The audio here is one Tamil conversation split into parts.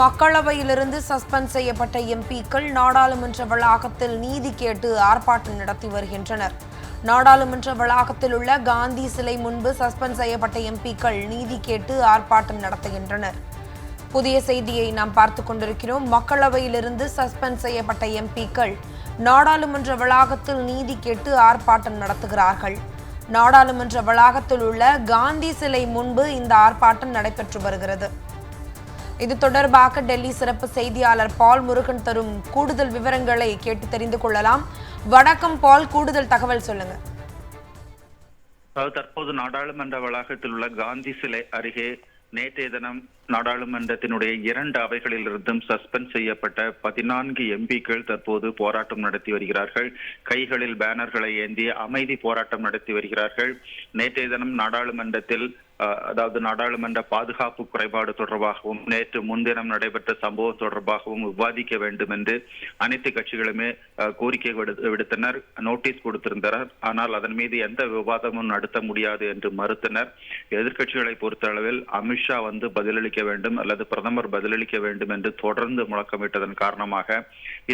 மக்களவையிலிருந்து சஸ்பெண்ட் செய்யப்பட்ட எம்பிக்கள் நாடாளுமன்ற வளாகத்தில் நீதி கேட்டு ஆர்ப்பாட்டம் நடத்தி வருகின்றனர். நாடாளுமன்ற வளாகத்தில் உள்ள காந்தி சிலை முன்பு சஸ்பெண்ட் செய்யப்பட்ட எம்பிக்கள் நீதி கேட்டு ஆர்ப்பாட்டம் நடத்துகின்றனர். புதிய செய்தியை நாம் பார்த்து கொண்டிருக்கிறோம். மக்களவையிலிருந்து சஸ்பெண்ட் செய்யப்பட்ட எம்பிக்கள் நாடாளுமன்ற வளாகத்தில் நீதி கேட்டு ஆர்ப்பாட்டம் நடத்துகிறார்கள். நாடாளுமன்ற வளாகத்தில் உள்ள காந்தி சிலை முன்பு இந்த ஆர்ப்பாட்டம் நடைபெற்று வருகிறது. இது தொடர்பாக டெல்லி சிறப்பு செய்தியாளர் பால் முருகன் தரும் கூடுதல் விவரங்களை கேட்டு தெரிந்து கொள்ளலாம். வணக்கம் பால் கூடுதல் தகவல் சொல்லுங்க. தற்போது நாடாளுமன்ற வளாகத்தில் உள்ள காந்தி சிலை அருகே நேற்றைய தினம் நாடாளுமன்றத்தினுடைய இரண்டு அவைகளிலிருந்தும் சஸ்பெண்ட் செய்யப்பட்ட பதினான்கு எம்பிக்கள் தற்போது போராட்டம் நடத்தி வருகிறார்கள். கைகளில் பேனர்களை ஏந்தி அமைதி போராட்டம் நடத்தி வருகிறார்கள். நேற்றைய தினம் நாடாளுமன்றத்தில் அதாவது நாடாளுமன்ற பாதுகாப்பு குறைபாடு தொடர்பாகவும் நேற்று முன்தினம் நடைபெற்ற சம்பவம் தொடர்பாகவும் விவாதிக்க வேண்டும் என்று அனைத்து கட்சிகளுமே கோரிக்கை விடுத்தனர் நோட்டீஸ் கொடுத்திருந்தனர். ஆனால் அதன் மீது எந்த விவாதமும் நடத்த முடியாது என்று மறுத்தனர். எதிர்க்கட்சிகளை பொறுத்தளவில் அமித்ஷா வந்து பதிலளிக்க வேண்டும் அல்லது பிரதமர் பதிலளிக்க வேண்டும் என்று தொடர்ந்து முழக்கமிட்டதன் காரணமாக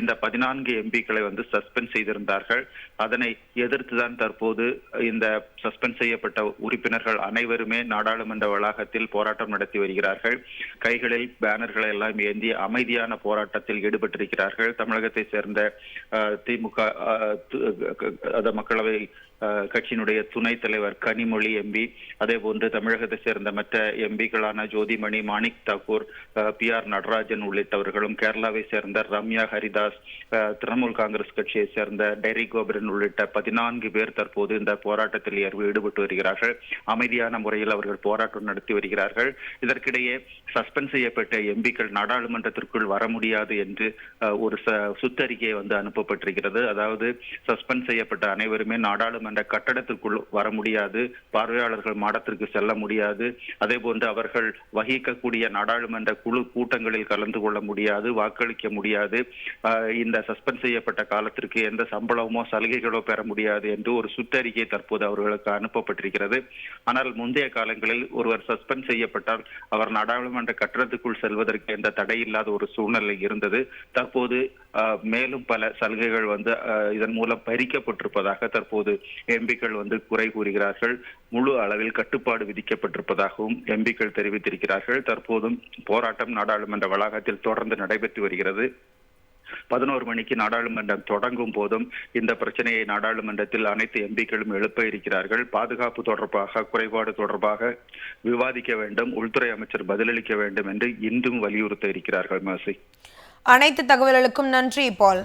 இந்த பதினான்கு எம்பிக்களை வந்து சஸ்பெண்ட் செய்திருந்தார்கள். அதனை எதிர்த்துதான் தற்போது இந்த சஸ்பெண்ட் செய்யப்பட்ட உறுப்பினர்கள் அனைவருமே நாடாளுமன்ற வளாகத்தில் போராட்டம் நடத்தி வருகிறார்கள். கைகளில் பேனர்களை எல்லாம் ஏந்தி அமைதியான போராட்டத்தில் ஈடுபட்டிருக்கிறார்கள். தமிழகத்தை சேர்ந்த திமுக அஹ், மக்களவை கட்சியினுடைய துணைத் தலைவர் கனிமொழி எம்பி அதே போன்று தமிழகத்தை சேர்ந்த மற்ற எம்பிக்களான ஜோதிமணி மாணிக் தாக்கூர் பி ஆர் நடராஜன் உள்ளிட்டவர்களும் கேரளாவை சேர்ந்த ரம்யா ஹரிதாஸ் திரிணாமுல் காங்கிரஸ் கட்சியை சேர்ந்த டெரி கோபரன் உள்ளிட்ட பதினான்கு பேர் தற்போது இந்த போராட்டத்தில் ஈடுபட்டு வருகிறார்கள். அமைதியான முறையில் அவர் அவர்கள் போராட்டம் நடத்தி வருகிறார்கள். இதற்கிடையே சஸ்பெண்ட் செய்யப்பட்ட எம்பிக்கள் நாடாளுமன்றத்திற்குள் வர முடியாது என்று ஒரு ச- சுற்றறிக்கை வந்து அனுப்பப்பட்டிருக்கிறது. அதாவது சஸ்பெண்ட் செய்யப்பட்ட அனைவருமே நாடாளுமன்ற கட்டடத்திற்குள் வர முடியாது. பார்வையாளர்கள் மாடத்திற்கு செல்ல முடியாது. அதே போன்று அவர்கள் வகிக்கக்கூடிய நாடாளுமன்ற குழு கூட்டங்களில் கலந்து கொள்ள முடியாது வாக்களிக்க முடியாது. இந்த சஸ்பெண்ட் செய்யப்பட்ட காலத்திற்கு எந்த சம்பளமோ சலுகைகளோ பெற முடியாது என்று ஒரு சுற்றறிக்கை தற்போது அவர்களுக்கு அனுப்பப்பட்டிருக்கிறது. ஆனால் முந்தைய கால காலங்களில் ஒருவர் சஸ்பெண்ட் செய்யப்பட்டால் அவர் நாடாளுமன்ற கட்டணத்துக்குள் செல்வதற்கு எந்த தடை இல்லாத ஒரு சூழ்நிலை இருந்தது. தற்போது மேலும் பல சலுகைகள் வந்து இதன் மூலம் பறிக்கப்பட்டிருப்பதாக தற்போது எம்பிக்கள் வந்து குறை கூறுகிறார்கள். முழு அளவில் கட்டுப்பாடு விதிக்கப்பட்டிருப்பதாகவும் எம்பிக்கள் தெரிவித்திருக்கிறார்கள். தற்போதும் போராட்டம் நாடாளுமன்ற வளாகத்தில் தொடர்ந்து நடைபெற்று வருகிறது. பதினோரு மணிக்கு நாடாளுமன்றம் தொடங்கும் போதும் இந்த பிரச்சனையை நாடாளுமன்றத்தில் அனைத்து எம்பிக்களும் எழுப்ப இருக்கிறார்கள். பாதுகாப்பு தொடர்பாக குறைபாடு தொடர்பாக விவாதிக்க வேண்டும். உள்துறை அமைச்சர் பதிலளிக்க வேண்டும் என்று இன்றும் வலியுறுத்த இருக்கிறார்கள் மாசி. அனைத்து தகவல்களுக்கும் நன்றி பால்.